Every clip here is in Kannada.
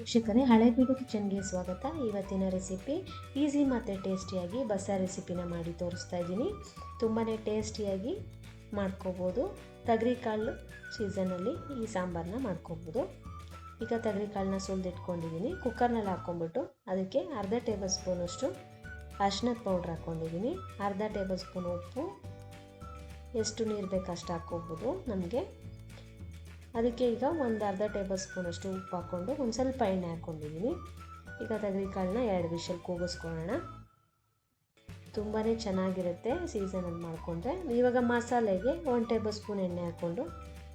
ವೀಕ್ಷಕರೇ ಹಳೆಬೀಡು ಕಿಚನ್ಗೆ ಸ್ವಾಗತ. ಇವತ್ತಿನ ರೆಸಿಪಿ ಈಸಿ ಮತ್ತು ಟೇಸ್ಟಿಯಾಗಿ ಬಸ್ಸಾರು ರೆಸಿಪಿನ ಮಾಡಿ ತೋರಿಸ್ತಾ ಇದ್ದೀನಿ. ತುಂಬಾ ಟೇಸ್ಟಿಯಾಗಿ ಮಾಡ್ಕೋಬೋದು. ಕಾಳು ಸೀಸನಲ್ಲಿ ಈ ಸಾಂಬಾರನ್ನ ಮಾಡ್ಕೋಬೋದು. ಈಗ ಕಾಳನ್ನ ಸುಲಿದಿಟ್ಕೊಂಡಿದ್ದೀನಿ. ಕುಕ್ಕರ್ನಲ್ಲಿ ಹಾಕ್ಕೊಂಬಿಟ್ಟು ಅದಕ್ಕೆ ಅರ್ಧ ಟೇಬಲ್ ಸ್ಪೂನಷ್ಟು ಅರ್ಶಿನದ ಪೌಡ್ರ್ ಹಾಕ್ಕೊಂಡಿದ್ದೀನಿ. ಅರ್ಧ ಟೇಬಲ್ ಸ್ಪೂನ್ ಉಪ್ಪು. ಎಷ್ಟು ನೀರು ಬೇಕು ಅಷ್ಟು ಹಾಕ್ಕೋಬೋದು. ನಮಗೆ ಅದಕ್ಕೆ ಈಗ ಒಂದು ಅರ್ಧ ಟೇಬಲ್ ಸ್ಪೂನಷ್ಟು ಉಪ್ಪು ಹಾಕ್ಕೊಂಡು ಒಂದು ಸ್ವಲ್ಪ ಎಣ್ಣೆ ಹಾಕ್ಕೊಂಡಿದ್ದೀನಿ. ಈಗ ಕಾಳನ್ನ ಎರಡು ವಿಷಲ್ ಕೂಗಿಸ್ಕೊಳ್ಳೋಣ. ತುಂಬಾ ಚೆನ್ನಾಗಿರುತ್ತೆ ಸೀಸನಲ್ಲಿ ಮಾಡಿಕೊಂಡ್ರೆ. ಇವಾಗ ಮಸಾಲೆಗೆ ಒಂದು ಟೇಬಲ್ ಸ್ಪೂನ್ ಎಣ್ಣೆ ಹಾಕ್ಕೊಂಡು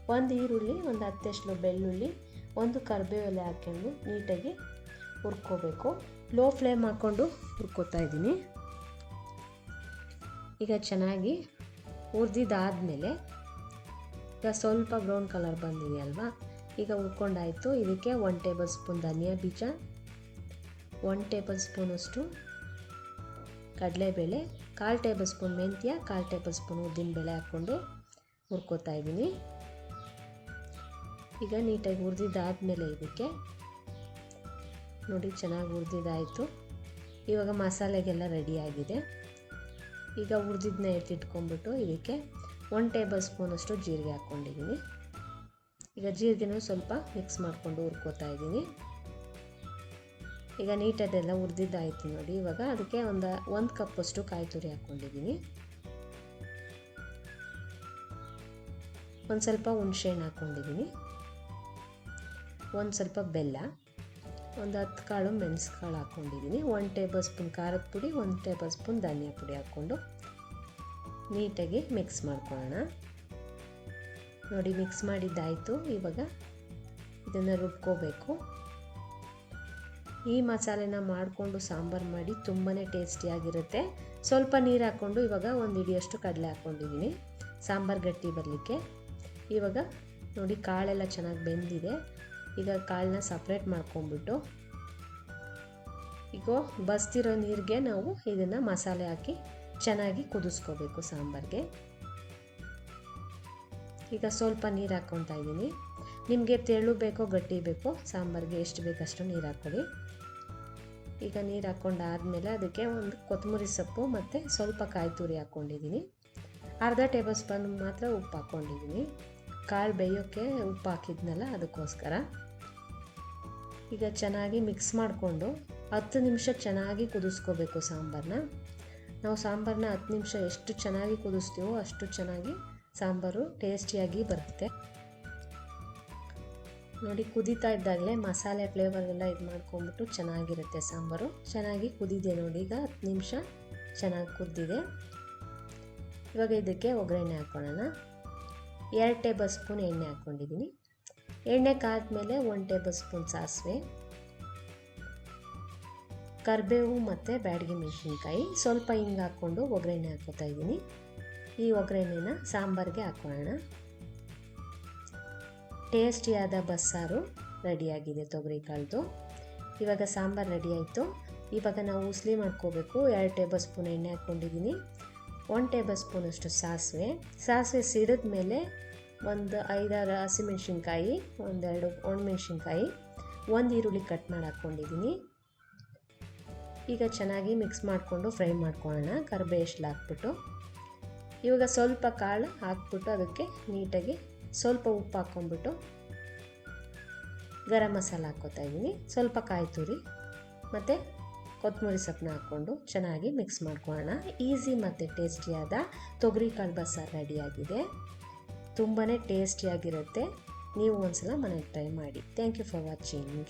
ಒಂದು ಈರುಳ್ಳಿ, ಒಂದು ಹತ್ತೆಷ್ಟು ಬೆಳ್ಳುಳ್ಳಿ, ಒಂದು ಕರಿಬೇವೆಲೆ ಹಾಕ್ಕೊಂಡು ನೀಟಾಗಿ ಹುರ್ಕೋಬೇಕು. ಲೋ ಫ್ಲೇಮ್ ಹಾಕ್ಕೊಂಡು ಹುರ್ಕೋತಾ ಇದ್ದೀನಿ. ಈಗ ಚೆನ್ನಾಗಿ ಹುರಿದಿದ್ದಾದಮೇಲೆ ಈಗ ಸ್ವಲ್ಪ ಬ್ರೌನ್ ಕಲರ್ ಬಂದಿದೆ ಅಲ್ವಾ? ಈಗ ಹುರ್ಕೊಂಡಾಯಿತು ಇದಕ್ಕೆ ಒನ್ ಟೇಬಲ್ ಸ್ಪೂನ್ ಧನಿಯಾ ಬೀಜ ಒನ್ ಟೇಬಲ್ ಸ್ಪೂನಷ್ಟು ಕಡಲೆಬೇಳೆ, ಕಾಲು ಟೇಬಲ್ ಸ್ಪೂನ್ ಮೆಂತ್ಯ, ಕಾಲು ಟೇಬಲ್ ಸ್ಪೂನ್ ಉದ್ದಿನಬೇಳೆ ಹಾಕ್ಕೊಂಡು ಹುರ್ಕೋತಾ ಇದ್ದೀನಿ. ಈಗ ನೀಟಾಗಿ ಹುರಿದಿದ್ದಾದಮೇಲೆ ಇದಕ್ಕೆ ನೋಡಿ ಚೆನ್ನಾಗಿ ಹುರಿದಿದ್ದಾಯಿತು. ಇವಾಗ ಮಸಾಲೆಗೆಲ್ಲ ರೆಡಿಯಾಗಿದೆ ಈಗ ಹುರಿದಿದ್ದನ್ನ ಎತ್ತಿಟ್ಕೊಂಡ್ಬಿಟ್ಟು ಇದಕ್ಕೆ ಒನ್ ಟೇಬಲ್ ಸ್ಪೂನಷ್ಟು ಜೀರಿಗೆ ಹಾಕ್ಕೊಂಡಿದ್ದೀನಿ. ಈಗ ಜೀರಿಗೆನೂ ಸ್ವಲ್ಪ ಮಿಕ್ಸ್ ಮಾಡಿಕೊಂಡು ಹುರ್ಕೋತಾ ಇದ್ದೀನಿ. ಈಗ ನೀಟದೆಲ್ಲ ಹುರಿದಿದ್ದಾಯಿತು ನೋಡಿ, ಇವಾಗ ಅದಕ್ಕೆ ಒಂದು ಒಂದು ಕಪ್ಪಷ್ಟು ಕಾಯಿ ತುರಿ ಹಾಕ್ಕೊಂಡಿದ್ದೀನಿ. ಒಂದು ಸ್ವಲ್ಪ ಹುಣಸೆಹಣ್ಣು ಹಾಕ್ಕೊಂಡಿದ್ದೀನಿ. ಒಂದು ಸ್ವಲ್ಪ ಬೆಲ್ಲ, ಒಂದು ಹತ್ತು ಕಾಳು ಮೆಣಸು ಕಾಳು ಹಾಕ್ಕೊಂಡಿದ್ದೀನಿ. ಒನ್ ಟೇಬಲ್ ಸ್ಪೂನ್ ಖಾರದ ಪುಡಿ, ಒಂದು ಟೇಬಲ್ ಸ್ಪೂನ್ ಧನಿಯಾ ಪುಡಿ ಹಾಕ್ಕೊಂಡು ನೀಟಾಗಿ ಮಿಕ್ಸ್ ಮಾಡ್ಕೊಳ್ಳೋಣ. ನೋಡಿ, ಮಿಕ್ಸ್ ಮಾಡಿದ್ದಾಯಿತು. ಇವಾಗ ಇದನ್ನು ರುಬ್ಕೋಬೇಕು. ಈ ಮಸಾಲೆನ ಮಾಡಿಕೊಂಡು ಸಾಂಬಾರು ಮಾಡಿ ತುಂಬಾ ಟೇಸ್ಟಿಯಾಗಿರುತ್ತೆ ಸ್ವಲ್ಪ ನೀರು ಹಾಕ್ಕೊಂಡು ಇವಾಗ ಒಂದು ಇಡಿಯಷ್ಟು ಕಡಲೆ ಹಾಕ್ಕೊಂಡಿದ್ದೀನಿ. ಸಾಂಬಾರು ಗಟ್ಟಿ ಬರಲಿಕ್ಕೆ. ಇವಾಗ ನೋಡಿ, ಕಾಳೆಲ್ಲ ಚೆನ್ನಾಗಿ ಬೆಂದಿದೆ. ಈಗ ಕಾಳನ್ನ ಸಪ್ರೇಟ್ ಮಾಡ್ಕೊಂಬಿಟ್ಟು ಈಗ ಬಸ್ತಿರೋ ನೀರಿಗೆ ನಾವು ಇದನ್ನು ಮಸಾಲೆ ಹಾಕಿ ಚೆನ್ನಾಗಿ ಕುದಿಸ್ಕೋಬೇಕು ಸಾಂಬಾರಿಗೆ. ಈಗ ಸ್ವಲ್ಪ ನೀರು ಹಾಕ್ಕೊತಾ ಇದ್ದೀನಿ. ನಿಮಗೆ ತೆಳು ಬೇಕೋ ಗಟ್ಟಿ ಬೇಕೋ ಸಾಂಬಾರಿಗೆ ಎಷ್ಟು ಬೇಕಷ್ಟು ನೀರು ಹಾಕ್ಕೊಳ್ಳಿ ಈಗ ನೀರು ಹಾಕ್ಕೊಂಡಾದಮೇಲೆ ಅದಕ್ಕೆ ಒಂದು ಕೊತ್ತಂಬರಿ ಸೊಪ್ಪು ಮತ್ತು ಸ್ವಲ್ಪ ಕಾಯಿ ತುರಿ ಹಾಕ್ಕೊಂಡಿದ್ದೀನಿ. ಅರ್ಧ ಟೇಬಲ್ ಸ್ಪೂನ್ ಮಾತ್ರ ಉಪ್ಪು ಹಾಕ್ಕೊಂಡಿದ್ದೀನಿ. ಕಾಳು ಬೇಯೋಕ್ಕೆ ಉಪ್ಪು ಹಾಕಿದ್ನಲ್ಲ ಅದಕ್ಕೋಸ್ಕರ. ಈಗ ಚೆನ್ನಾಗಿ ಮಿಕ್ಸ್ ಮಾಡಿಕೊಂಡು ಹತ್ತು ನಿಮಿಷ ಚೆನ್ನಾಗಿ ಕುದಿಸ್ಕೋಬೇಕು ಸಾಂಬಾರನ್ನ ನಾವು ಸಾಂಬಾರನ್ನ ಹತ್ತು ನಿಮಿಷ ಎಷ್ಟು ಚೆನ್ನಾಗಿ ಕುದಿಸ್ತೀವೋ ಅಷ್ಟು ಚೆನ್ನಾಗಿ ಸಾಂಬಾರು ಟೇಸ್ಟಿಯಾಗಿ ಬರುತ್ತೆ. ನೋಡಿ, ಕುದೀತಾ ಇದ್ದಾಗಲೇ ಮಸಾಲೆ ಫ್ಲೇವರ್ ಎಲ್ಲ ಇದು ಮಾಡ್ಕೊಂಬಿಟ್ಟು ಚೆನ್ನಾಗಿರುತ್ತೆ ಸಾಂಬಾರು. ಚೆನ್ನಾಗಿ ಕುದಿದೆ ನೋಡಿ, ಈಗ ಹತ್ತು ನಿಮಿಷ ಚೆನ್ನಾಗಿ ಕುದ್ದಿದೆ. ಇವಾಗ ಇದಕ್ಕೆ ಒಗ್ಗರಣೆ ಹಾಕ್ಕೊಳ್ಳೋಣ ಎರಡು ಟೇಬಲ್ ಸ್ಪೂನ್ ಎಣ್ಣೆ ಹಾಕ್ಕೊಂಡಿದ್ದೀನಿ. ಎಣ್ಣೆ ಕಾದ್ಮೇಲೆ ಒನ್ ಟೇಬಲ್ ಸ್ಪೂನ್ ಸಾಸಿವೆ. ಕರಿಬೇವು ಮತ್ತು ಬ್ಯಾಡಗಿ ಮೆಣಸಿನ್ಕಾಯಿ. ಸ್ವಲ್ಪ ಹಿಂಗೆ ಹಾಕ್ಕೊಂಡು ಒಗ್ಗರಣೆ ಹಾಕ್ಕೋತಾ ಇದ್ದೀನಿ. ಈ ಒಗ್ಗರಣೆನ ಸಾಂಬಾರಿಗೆ ಹಾಕೋಣ ಟೇಸ್ಟಿಯಾದ ಬಸ್ಸಾರು ರೆಡಿಯಾಗಿದೆ ತೊಗರಿ ಕಾಳ್ದು. ಇವಾಗ ಸಾಂಬಾರು ರೆಡಿ ಆಯಿತು. ಇವಾಗ ನಾವು ಉಸ್ಲಿ ಮಾಡ್ಕೋಬೇಕು. ಎರಡು ಟೇಬಲ್ ಸ್ಪೂನ್ ಎಣ್ಣೆ ಹಾಕ್ಕೊಂಡಿದ್ದೀನಿ. ಒನ್ ಟೇಬಲ್ ಸ್ಪೂನಷ್ಟು ಸಾಸಿವೆ. ಸಾಸಿವೆ ಸಿಡಿದ ಮೇಲೆ ಒಂದು ಐದಾರು ಹಸಿಮೆಣ್ಸಿನ್ಕಾಯಿ ಒಂದೆರಡು ಒಣಮೆಣ್ಸಿನ್ಕಾಯಿ ಒಂದು ಈರುಳ್ಳಿ ಕಟ್ ಮಾಡಿ ಹಾಕ್ಕೊಂಡಿದ್ದೀನಿ. ಈಗ ಚೆನ್ನಾಗಿ ಮಿಕ್ಸ್ ಮಾಡಿಕೊಂಡು ಫ್ರೈ ಮಾಡ್ಕೊಳ್ಳೋಣ. ಕರಿಬೇಷ್ಲು ಹಾಕ್ಬಿಟ್ಟು. ಇವಾಗ ಸ್ವಲ್ಪ ಕಾಳು ಹಾಕ್ಬಿಟ್ಟು ಅದಕ್ಕೆ ನೀಟಾಗಿ ಸ್ವಲ್ಪ ಉಪ್ಪು ಹಾಕ್ಕೊಂಬಿಟ್ಟು ಗರಂ ಮಸಾಲ ಹಾಕ್ಕೋತಾ ಇದ್ದೀನಿ. ಸ್ವಲ್ಪ ಕಾಯಿ ತುರಿ ಮತ್ತು ಕೊತ್ತಂಬರಿ ಸೊಪ್ಪನ್ನ ಹಾಕ್ಕೊಂಡು ಚೆನ್ನಾಗಿ ಮಿಕ್ಸ್ ಮಾಡ್ಕೊಳ್ಳೋಣ. ಈಸಿ ಮತ್ತು ಟೇಸ್ಟಿಯಾದ ತೊಗರಿ ಕಾಳು ಬಸ್ಸಾರು ರೆಡಿಯಾಗಿದೆ. ತುಂಬಾ ಟೇಸ್ಟಿಯಾಗಿರುತ್ತೆ. ನೀವು ಒಂದ್ಸಲ ಮನೆಗೆ ಟ್ರೈ ಮಾಡಿ. Thank you for watching